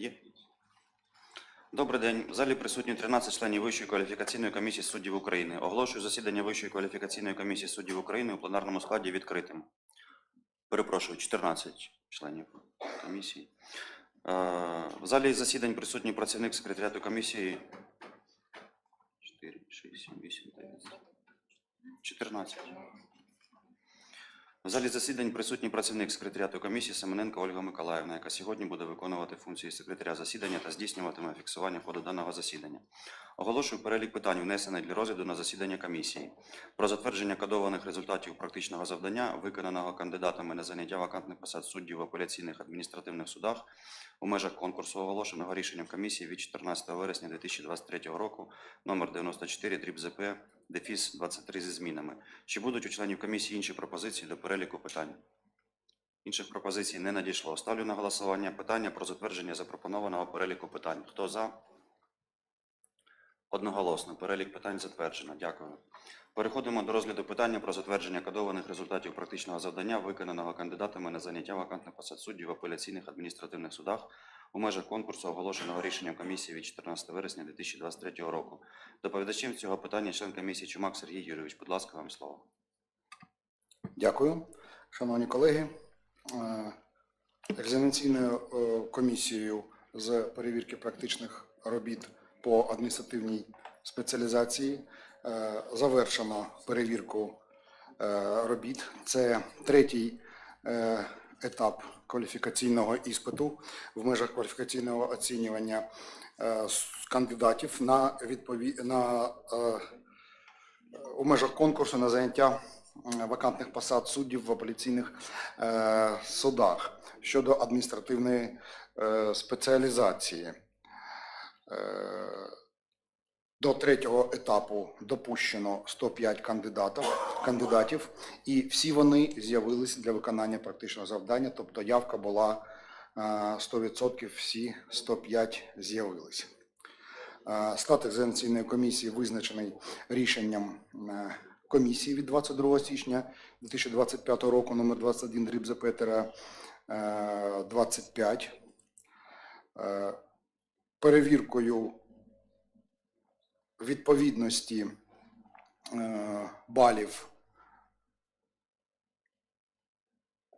Є. Добрий день. В залі присутні 13 членів Вищої кваліфікаційної комісії суддів України. Оголошую засідання Вищої кваліфікаційної комісії суддів України у пленарному складі відкритим. Перепрошую, 14 членів комісії. Е, В залі засідань присутній працівник секретаріату комісії 4, 6, 7, 8, 9, 14. В залі засідань присутній працівник секретаріату комісії Семененко Ольга Миколаївна, яка сьогодні буде виконувати функції секретаря засідання та здійснюватиме фіксування ходу даного засідання. Оголошую перелік питань, внесених для розгляду на засідання комісії. Про затвердження кодованих результатів практичного завдання, виконаного кандидатами на заняття вакантних посад суддів в апеляційних адміністративних судах у межах конкурсу, оголошеного рішенням комісії від 14 вересня 2023 року, номер 94, дріб ЗП, дефіс 23 зі змінами. Чи будуть у членів комісії інші пропозиції до переліку питань? Інших пропозицій не надійшло. Ставлю на голосування питання про затвердження запропонованого переліку питань. Хто за? Одноголосно. Перелік питань затверджено. Дякую. Переходимо до розгляду питання про затвердження кодованих результатів практичного завдання, виконаного кандидатами на заняття вакантних посад суддів в апеляційних адміністративних судах у межах конкурсу, оголошеного рішенням комісії від 14 вересня 2023 року. Доповідачем цього питання член комісії Чумак Сергій Юрійович. Будь ласка, вам слово. Дякую, шановні колеги. Е, Екзаменаційною е, комісією з перевірки практичних робіт по адміністративній спеціалізації е, завершено перевірку робіт. Це третій етап кваліфікаційного іспиту в межах кваліфікаційного оцінювання кандидатів на відпові... на у межах конкурсу на заняття вакантних посад суддів в апеляційних е, судах щодо адміністративної е, спеціалізації. Е, до третього етапу допущено 105 кандидатів, кандидатів, і всі вони з'явились для виконання практичного завдання, тобто явка була е, 100%, всі 105 з'явились. Склад екзаменаційної комісії визначений рішенням комісії від 22 січня 2025 року номер 21 дріб Запетера 25. Е, Перевіркою відповідності е, балів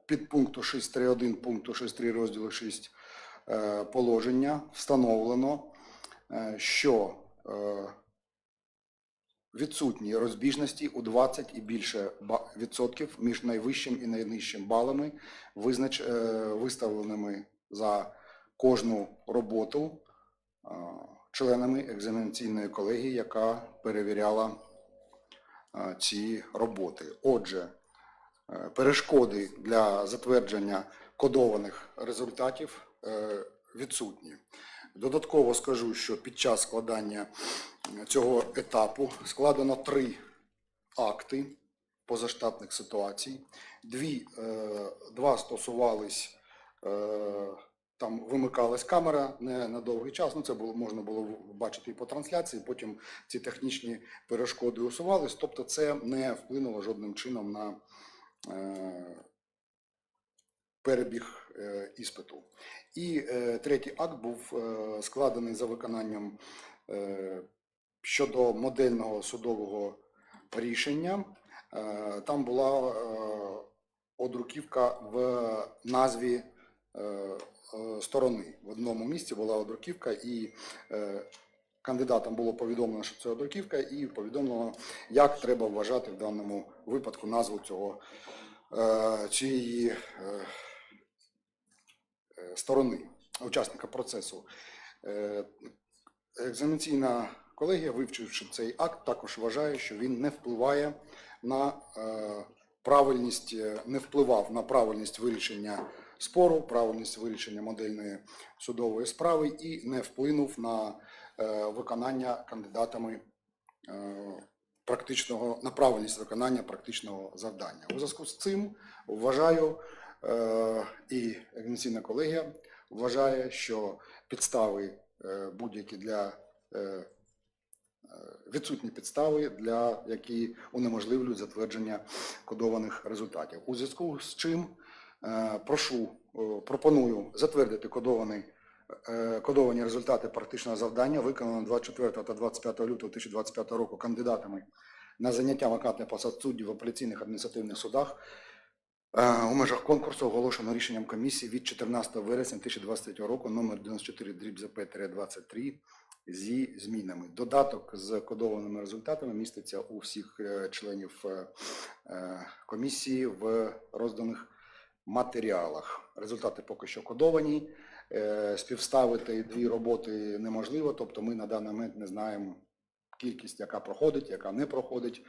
підпункту 6.3.1 пункту 6.3 розділу 6 е, положення встановлено, е, що е, відсутні розбіжності у 20 і більше відсотків між найвищим і найнижчим балами, визнач, е, виставленими за кожну роботу е, членами екзаменаційної колегії, яка перевіряла е, ці роботи. Отже, перешкоди для затвердження кодованих результатів відсутні. Додатково скажу, що під час складання цього етапу складено три акти позаштатних ситуацій. Дві, е, два стосувались, е, там вимикалась камера не на довгий час, ну це було, можна було бачити і по трансляції, потім ці технічні перешкоди усувались, тобто це не вплинуло жодним чином на е, перебіг е, іспиту. І е, третій акт був е, складений за виконанням е, щодо модельного судового рішення. Е, там була е, одруківка в назві е, е, сторони. В одному місці була одруківка, і е, кандидатам було повідомлено, що це одруківка, і повідомлено, як треба вважати в даному випадку назву цього е, цієї е, е, сторони, учасника процесу. Е, Екзаменаційна колегія, вивчивши цей акт, також вважає, що він не впливає на е, правильність, е, не впливав на правильність вирішення спору, правильність вирішення модельної судової справи і не вплинув на виконання кандидатами практичного на правильність виконання практичного завдання. У зв'язку з цим вважаю і екзаменаційна колегія вважає, що підстави е, будь-які для е, е, відсутні підстави, для які унеможливлюють затвердження кодованих результатів. У зв'язку з чим е, прошу, е, пропоную затвердити кодований Е, Кодовані результати практичного завдання виконано 24 та 25 лютого 2025 року кандидатами на заняття вакантних посад суддів в апеляційних адміністративних судах е, у межах конкурсу оголошено рішенням комісії від 14 вересня 2023 року номер 94 дріб ЗП-23 зі змінами. Додаток з кодованими результатами міститься у всіх е, членів е, е, комісії в розданих матеріалах. Результати поки що кодовані. Е, Співставити дві роботи неможливо, тобто ми на даний момент не знаємо кількість, яка проходить, яка не проходить.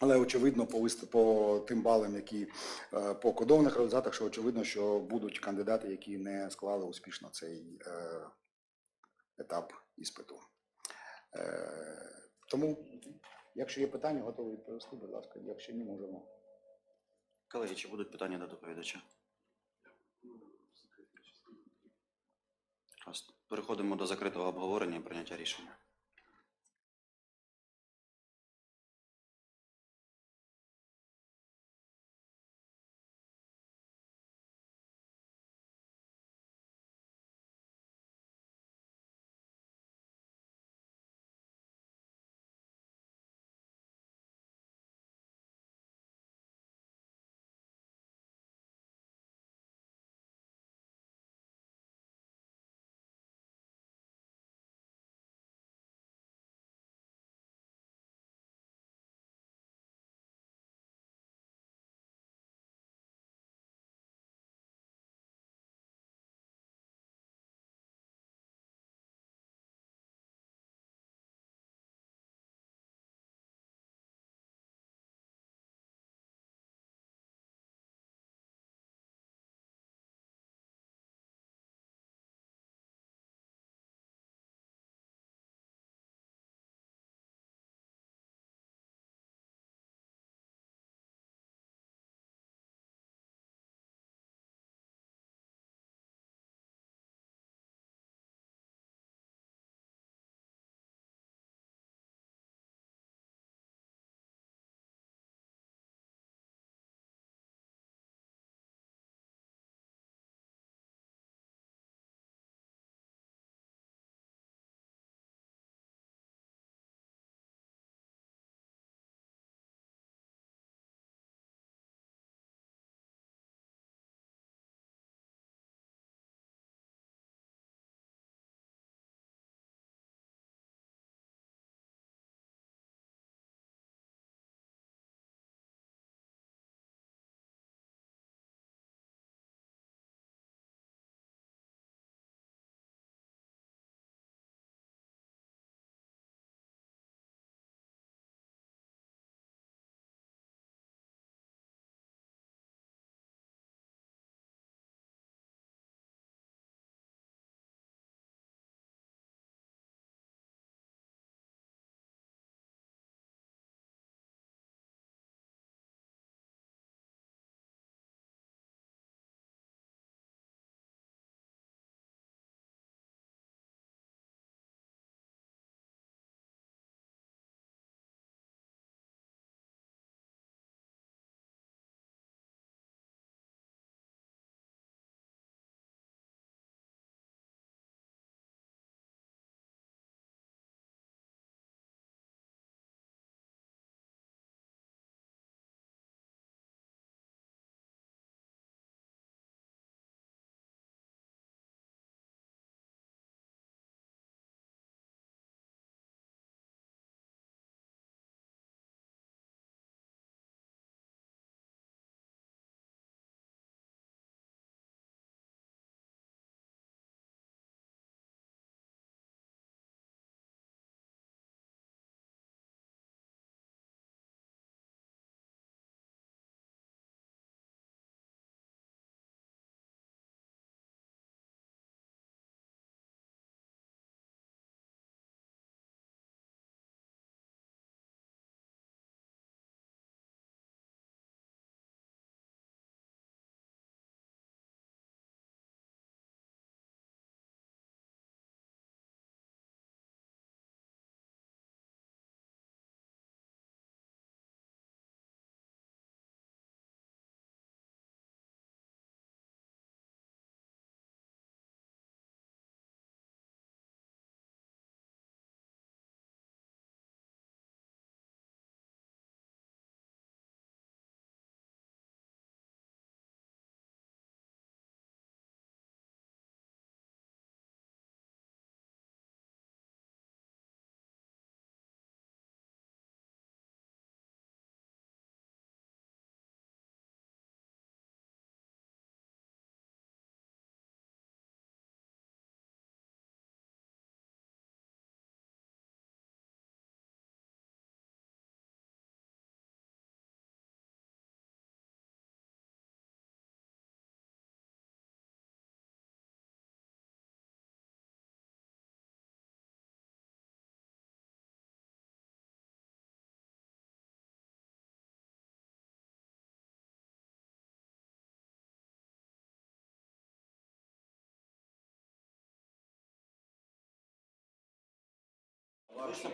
Але очевидно, по, лист- по тим балам, які е, по кодованих результатах, що очевидно, що будуть кандидати, які не склали успішно цей е, етап іспиту. Е, Тому, якщо є питання, готовий відповісти, будь ласка. Якщо ні, можемо. Колеги, чи будуть питання до доповідача? Переходимо до закритого обговорення і прийняття рішення.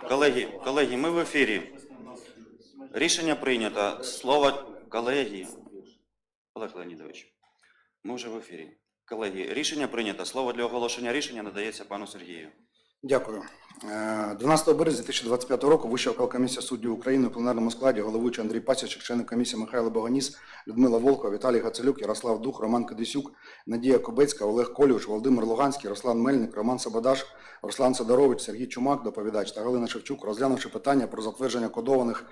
Колеги, колеги, ми в ефірі. Рішення прийнято. Слово колеги. Олег Леонідович, ми вже в ефірі. Колеги, рішення прийнято. Слово для оголошення рішення надається пану Сергію. Дякую. Е, 12 березня 2025 року Вища комісія суддів України у пленарному складі головуючий Андрій Пасічик, члени комісії Михайло Боганіс, Людмила Волкова, Віталій Гацелюк, Ярослав Дух, Роман Кадисюк, Надія Кобецька, Олег Колюш, Володимир Луганський, Руслан Мельник, Роман Сабадаш, Руслан Сидорович, Сергій Чумак, доповідач та Галина Шевчук, розглянувши питання про затвердження кодованих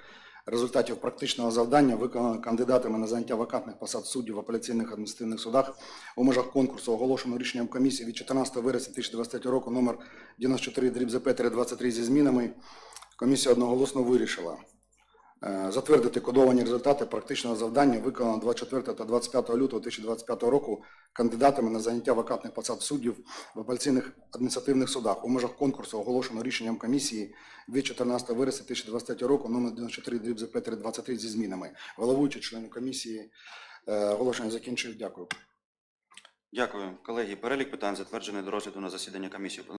результатів практичного завдання, виконаних кандидатами на заняття вакантних посад суддів в апеляційних адміністративних судах у межах конкурсу, оголошеного рішенням комісії від 14 вересня 2023 року номер 94 дріб ЗП 23 зі змінами, комісія одноголосно вирішила затвердити кодовані результати практичного завдання, виконаного 24 та 25 лютого 2025 року кандидатами на заняття вакантних посад суддів в апеляційних адміністративних судах у межах конкурсу, оголошеного рішенням комісії від 14 вересня 2023 року номер 94 дріб ЗП 23 зі змінами. Головуючий члени комісії е, оголошення закінчив. Дякую. Дякую. Колеги, перелік питань затверджений до розгляду на засідання комісії